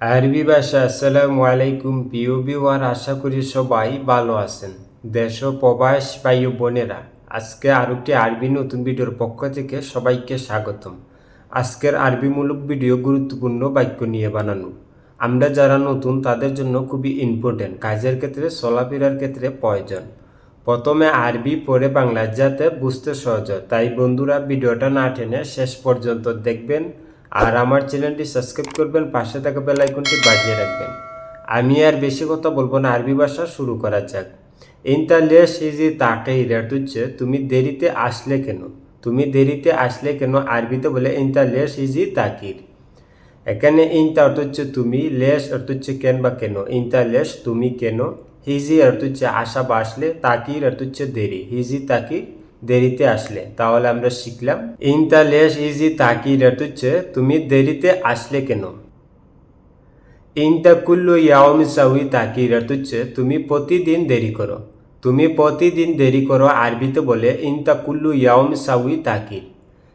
আরবি ভাষা, আসসালামু আলাইকুম প্রিয় বিওয়ার আশা করি সবাই ভালো আছেন। দেশ ও প্রবাস ও বোনেরা, আজকে আর একটি আরবি নতুন ভিডিওর পক্ষ থেকে সবাইকে স্বাগতম। আজকের আরবিমূলক ভিডিও গুরুত্বপূর্ণ বাক্য নিয়ে বানানো। আমরা যারা নতুন, তাদের জন্য খুবই ইম্পর্টেন্ট কাজের ক্ষেত্রে, চলাফেরার ক্ষেত্রে প্রয়োজন। প্রথমে আরবি পরে বাংলা যাতে বুঝতে সহজ তাই বন্ধুরা, ভিডিওটা না টেনে শেষ পর্যন্ত দেখবেন। আর আমার চ্যানেলটি সাবস্ক্রাইব করবেন, পাশে থাকা বেল আইকনটি বাজিয়ে রাখবেন। আমি আর বেশি কথা বলব না, আরবি ভাষা শুরু করা যাক। ইন্টারলেস ইজি রেট হচ্ছে, তুমি দেরিতে আসলে কেন? তুমি দেরিতে আসলে কেন আরবিতে বলে ইন্টারলেস ইজি তাকির? এখানে ইনটা অর্থ হচ্ছে তুমি লেস অর্থ হচ্ছে কেন বা কেন? ইনটা লেস তুমি কেন? হিজি অর্থ হচ্ছে আসা বা আসলে, তাকির অর্থ হচ্ছে দেরি। হিজি তাকির দেরিতে আসলে। তাহলে আমরা শিখলাম। ইনটা লেস ইজি তাকির অর্থ হচ্ছে তুমি দেরিতে আসলে কেন? ইনটা কুল্লু ইয়াওমি সাউই তাকির অর্থ হচ্ছে তুমি প্রতিদিন দেরি করো। তুমি প্রতিদিন দেরি করো আরবিতে বলে ইনটা কুল্লু ইয়াওমি সাউই তাকির।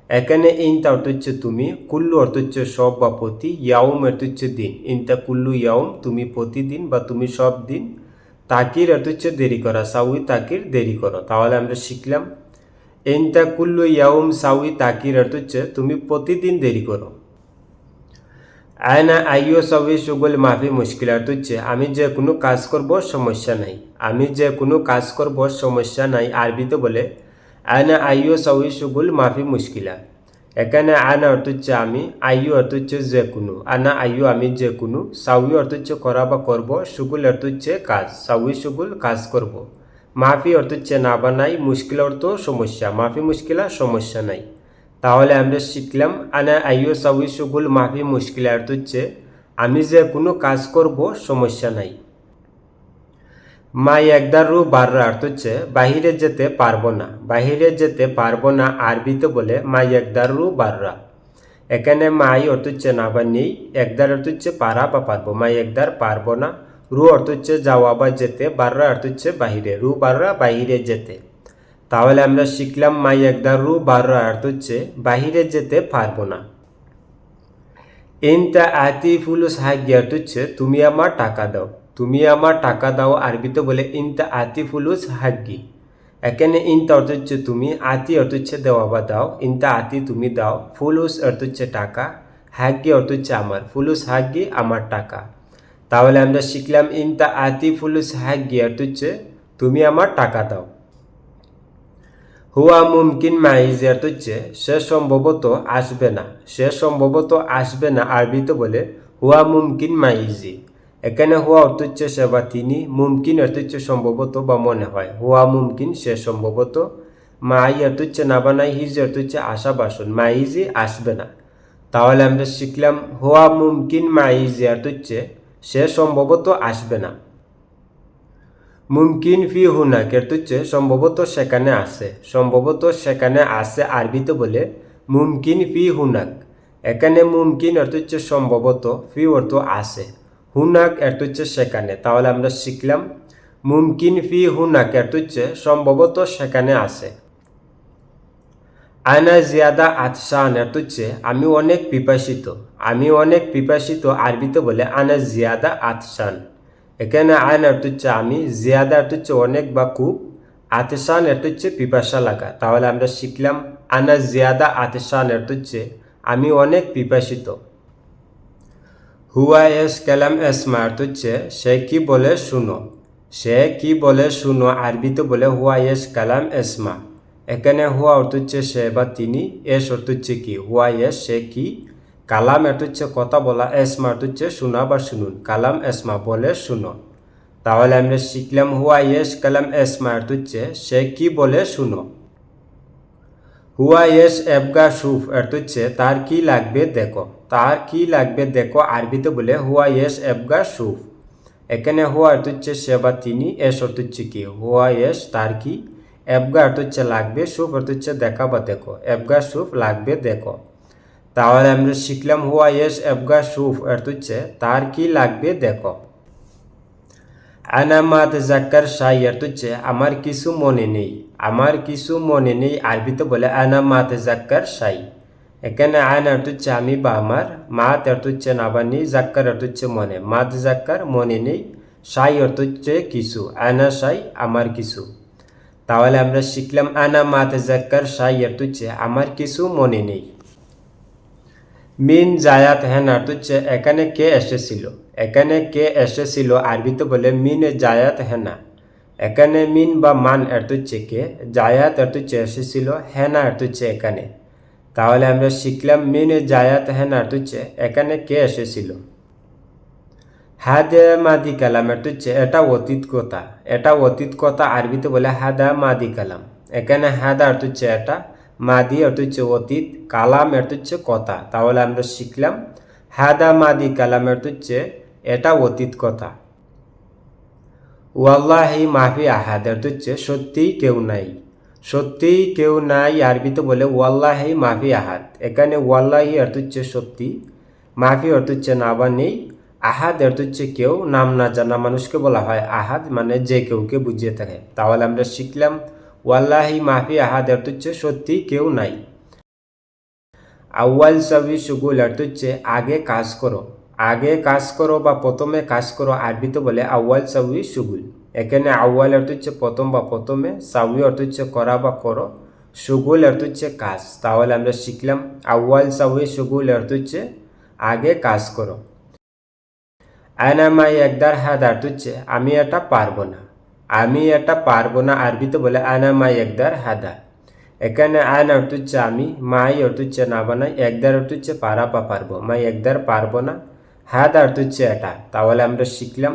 এখানে ইনটা অর্থ হচ্ছে তুমি, কুল্লু অর্থ হচ্ছে সব বা প্রতি ইয়াউম অর্থ হচ্ছে দিন। ইনটা কুল্লু ইয়াউম তুমি প্রতিদিন বা তুমি সব দিন তাকির অর্থ হচ্ছে দেরি করা। সাউই তাকির দেরি করো। তাহলে আমরা শিখলাম ইনটা কুল্লু ইয়াউম সাউই তাকির অর্থ হচ্ছে তুমি প্রতিদিন দেরি করো আয়না আইও সবই সুগল মাফি মুশকিল অর্থ হচ্ছে আমি যে কোনো কাজ করব সমস্যা নাই আমি যে কোনো কাজ করব সমস্যা নাই আরবিতে বলে আয়না আইও সবই সুগুল মাফি মুশকিলা এখানে আয়না অর্থ হচ্ছে আমি আইও অর্থ হচ্ছে যে কোনো আনা আইও আমি যে কোনো সাউই অর্থ হচ্ছে করা বা করব সুগুল অর্থ হচ্ছে কাজ সাউই সুগুল কাজ করব মাফি অর্থ হচ্ছে না বা নাই মুশকিল অর্থ সমস্যা। মাফি মুশকিলা সমস্যা নাই। তাহলে আমরা শিখলাম, আনা আইও সাউই সুগুল মাফি মুশকিল অর্থ হচ্ছে, আমি যে কোনো কাজ করব, সমস্যা নাই। মাই একদারু বাররা অর্থ হচ্ছে, বাহিরে যেতে পারব না। বাহিরে যেতে পারব না, আরবিতে বলে মাই একদারু বাররা। এখানে মাই অর্থ হচ্ছে না বা নেই একদার অর্থ হচ্ছে, পারা বা পারব। মাই একদার পারব না রু অর্থ হচ্ছে যাওয়া বা যেতে, বাররা অর্থ হচ্ছে বাহিরে, রু বাররা বাহিরে যেতে। তাহলে আমরা শিখলাম মাই একদার রু বাররা অর্থ হচ্ছে বাহিরে যেতে পারব না। ইনটা আতি ফুলুস হাগি অর্থ হচ্ছে তুমি আমার টাকা দাও। তুমি আমার টাকা দাও আরবিতে বলে ইনতা আতি ফুলুস হাগি এখানে ইনতা অর্থ হচ্ছে তুমি, আতি অর্থ হচ্ছে দেওয়া বা দাও, ইনতা আতি তুমি দাও, ফুলুস অর্থ হচ্ছে টাকা, হাগি অর্থ হচ্ছে আমার, ফুলুস হাগি আমার টাকা। তাহলে আমরা শিখলাম ইনটা আতি ফুলুস হাগি অর্থ হচ্ছে তুমি আমার টাকা দাও। হুয়া মুমকিন মাইজ, অর্থ হচ্ছে সে সম্ভবত আসবে না। সে সম্ভবত আসবে না, আরবিতে বলে হুয়া মুমকিন মাইজি। এখানে হুয়া অর্থ হচ্ছে সে বা তিনি, মুমকিন অর্থ হচ্ছে সম্ভবত বা মনে হয়। হুয়া মুমকিন, সে সম্ভবত মাই, অর্থ হচ্ছে না বা নাই, হিজ অর্থ হচ্ছে আশা বাসন মাইজি আসবে না। তাহলে আমরা শিখলাম হুয়া মুমকিন মাইজি, অর্থ হচ্ছে সে সম্ভবত আসবে না। মুমকিন ফি হুনাক এর হচ্ছে সম্ভবত সেখানে আছে। সম্ভবত সেখানে আছে আরবিতে বলে মুমকিন ফি হুনাক। এখানে মুমকিন অর্থ হচ্ছে সম্ভবত, ফি অর্থ আছে। হুনাক এর হচ্ছে সেখানে, তাহলে আমরা শিখলাম। মুমকিন ফি হুনাক এর হচ্ছে সম্ভবত সেখানে আছে। আনা জিয়াদা আতসান এর হচ্ছে আমি অনেক পিপাসিত, আমি অনেক পিপাসিত আরবিতে বলে আনা জিয়াদা আতসান। এখানে আয়ন অর্থ হচ্ছে আমি জিয়াদা হচ্ছে অনেক বা খুব আতেশান অর্থ হচ্ছে পিপাসা লাগা। তাহলে আমরা শিখলাম, আনা জিয়াদা অর্থ হচ্ছে আমি অনেক পিপাসিত। হুয়া এস কালাম এসমা অর্থ হচ্ছে সে কি বলে শুনো? সে কি বলে শুনো আরবিতে বলে হুয়া এস কালাম এসমা এখানে হুয়া অর্থ হচ্ছে সে বা তিনি, এস অর্থ হচ্ছে কি? হুয়া, এস, সে কি? কালাম এত হচ্ছে কথা বলা, এসমা এত হচ্ছে শোনা বা শুনুন। কালাম, এসমা বলে শুনো। তাহলে আমরা শিখলাম হুয়া ইয়েস কালাম, এসমা এত হচ্ছে সে কি বলে শুনো। হুয়া ইয়েস এবগা, সুফ এত হচ্ছে তার কি লাগবে দেখো। তার কি লাগবে দেখো আরবিতে বলে হুয়া ইয়েস এবগা, সুফ। এখানে হুয়া অর্থ হচ্ছে সে বা তিনি, এস অর্থ হচ্ছে কি? হুয়া ইয়েস তার কি? এবগা অর্থ হচ্ছে লাগবে, সুফ অর্থ হচ্ছে দেখা বা দেখো। এবগা সুফ লাগবে, দেখো। তাহলে আমরা শিখলাম হুয়া ইয়েস এবগা সুফ অর্থ হচ্ছে তার কি লাগবে, দেখো। আনামাত জাক্কার শাই অর্থ হচ্ছে আমার কিছু মনে নেই। আমার কিছু মনে নেই আরবিতে বলে আনামাত জাক্কার শাই। এখানে আয়ন অর্থ হচ্ছে আমি বা আমার, মাত অর্থ হচ্ছে নাবানি জাক্কার অর্থ হচ্ছে মনে। মাত জাক্কার মনে নেই সাই অর্থ হচ্ছে কিছু আয়না সাই আমার কিছু। তাহলে আমরা শিখলাম, আনা মাত জাক্কার সাই অর্থ হচ্ছে আমার কিছু মনে নেই। মিন জায়াত হ্যান অর্থ হচ্ছে এখানে কে এসেছিল? এখানে কে এসেছিল? আরবিতে বলে, মিন জায়াত হেনা। এখানে মিন বা মান অর্থ হচ্ছে কে? জায়াত অর্থ হচ্ছে এসেছিল, হেনা অর্থ হচ্ছে এখানে। তাহলে আমরা শিখলাম, মিন জায়াত হেনা অর্থ হচ্ছে এখানে কে এসেছিল? হাদা মাদি কালাম অর্থ হচ্ছে এটা অতীত কথা। এটা অতীত কথা আরবিতে বলে হাদা মাদি কালাম। এখানে হাদা অর্থ হচ্ছে এটা, মাদি অর্থ হচ্ছে অতীত, কালাম অর্থ হচ্ছে কথা। তাহলে আমরা শিখলাম, হাদা মাদি কালাম অর্থ হচ্ছে এটা অতীত কথা। ওয়াল্লাহি মাফি আহাদ অর্থ হচ্ছে সত্যিই কেউ নাই। সত্যিই কেউ নাই আরবিতে বলে ওয়াল্লাহি মাফি আহাদ। এখানে ওয়াল্লাহি অর্থ হচ্ছে সত্যি, মাফি অর্থ হচ্ছে না বা নেই। আহাদ অর্থ হচ্ছে কেউ নাম না জানা মানুষকে বলা হয় আহাদ মানে যে কেউকে বুঝিয়ে থাকে। তাহলে আমরা শিখলাম, ওয়াল্লাহি মাফি আহাদ অর্থ হচ্ছে সত্যি কেউ নাই। আউয়াল সাবি সুগুল অর্থ হচ্ছে আগে কাজ করো। আগে কাজ করো বা প্রথমে কাজ করো আরবিতে বলে আউয়াল সাউই সুগুল। এখানে আউয়াল অর্থ হচ্ছে প্রথম বা প্রথমে সাউই অর্থ হচ্ছে করা বা করো। সুগুল অর্থ হচ্ছে কাজ। তাহলে আমরা শিখলাম, আউয়াল সাউই সুগুল অর্থ হচ্ছে আগে কাজ করো। আয়নামাই একদার হাত অর্থ হচ্ছে আমি এটা পারব না। আমি এটা পারব না আরবিতে বলে আয়নামাই একদার হাদা এখানে আয়ন অর্থ আমি, মাই অর্থ হচ্ছে না বানাই, একদার অর্থ হচ্ছে পারা পারব, মাই একদার পারব না। হাত অর্থ হচ্ছে এটা, তাহলে আমরা শিখলাম।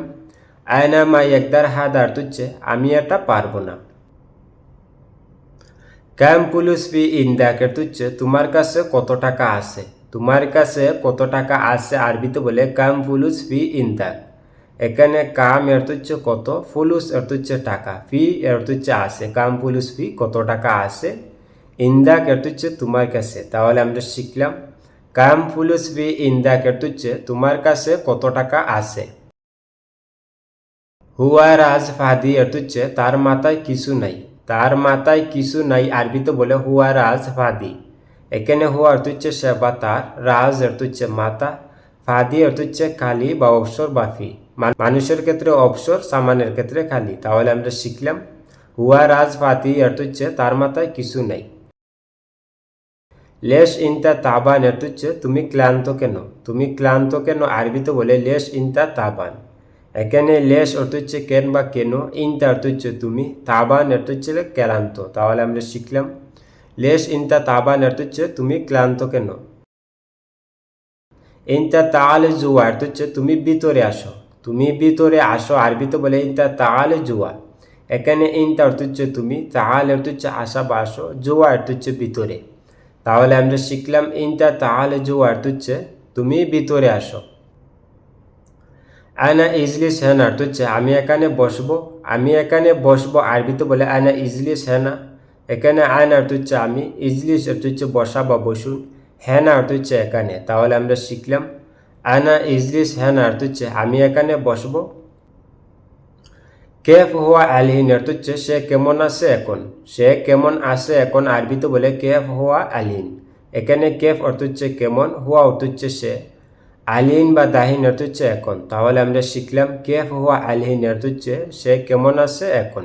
আয়না মাই একদার হাত অর্থ হচ্ছে আমি এটা পারব না। ক্যাম পুলিশ ফি ইন্দাক অর্থ হচ্ছে তোমার কাছে কত টাকা আছে? তোমার কাছে কত টাকা আছে আরবিতে বলে কাম ফুলুস ফি ইন্দাক এখানে কাম অর্থ হচ্ছে কত, ফুলুস অর্থ হচ্ছে টাকা, ফি অর্থ হচ্ছে আছে, কাম ফুলুস ফি কত টাকা আছে, ইন্দাক অর্থ হচ্ছে তোমার কাছে। তাহলে আমরা শিখলাম, কাম ফুলুস ফি ইন্দাক অর্থ হচ্ছে তোমার কাছে কত টাকা আছে। হুয়া রাজ ফাদি অর্থ হচ্ছে তার মাথায় কিছু নাই, তার মাথায় কিছু নাই আরবিতে বলে হুয়া রাজ ফাদি এখানে হুয়া অর্থ হচ্ছে সে বা তার রাজ অর্থ হচ্ছে মাতা, ফাদি অর্থ হচ্ছে খালি বা অবসর বা ফি। মানুষের ক্ষেত্রে অবসর সামানের ক্ষেত্রে খালি তাহলে আমরা শিখলাম, হুয়া, রাজ, ফাদি অর্থ হচ্ছে তার মাথায় কিছু নাই। লেশ, ইনতা, তাবান অর্থ হচ্ছে তুমি ক্লান্ত কেন? তুমি ক্লান্ত কেন? আরবিতে বলে লেশ, ইনতা, তাবান। এখানে লেশ অর্থ হচ্ছে কেন বা কেন? ইনতা অর্থ হচ্ছে তুমি, তাবান অর্থ হচ্ছে ক্লান্ত। তাহলে আমরা শিখলাম লেশ ইনতা তাবা অর্থ হচ্ছে তুমি ক্লান্ত কেন? ইনতা তাহলে জুয়া অর্থ হচ্ছে তুমি ভিতরে আসো। তুমি ভিতরে আসো, আরবিতে বলে ইনতা তাহলে জুয়া। এখানে ইনতা অর্থ তুমি তাহলে অর্থ হচ্ছে বা আসো, জুয়া অর্থ হচ্ছে ভিতরে। তাহলে আমরা শিখলাম ইনতা তাহলে জুয়া অর্থ হচ্ছে তুমি ভিতরে আসো। আনা ইজলি হ্যানা অর্থ আমি এখানে বসবো, আমি এখানে বসবো, আরবিতে বলে আনা ইজলিস হ্যানা। এখানে আয়ন অর্থ হচ্ছে আমি, ইজলিস অর্থ হচ্ছে বসা বা বসুন হ্যানা অর্থ হচ্ছে এখানে, তাহলে আমরা শিখলাম। আনা ইজলিস হ্যানা অর্থ হচ্ছে আমি এখানে বসবো। কেফ হওয়া আলহিন অর্থ হচ্ছে সে কেমন আছে এখন? সে কেমন আছে এখন আরবিতে বলে কেফ হওয়া আলহিন। এখানে কেফ অর্থ হচ্ছে কেমন হওয়া অর্থ হচ্ছে সে। আলহিন বা দাহিন অর্থ হচ্ছে এখন, তাহলে আমরা শিখলাম কেফ হওয়া আলহিন অর্থ হচ্ছে সে কেমন আছে এখন?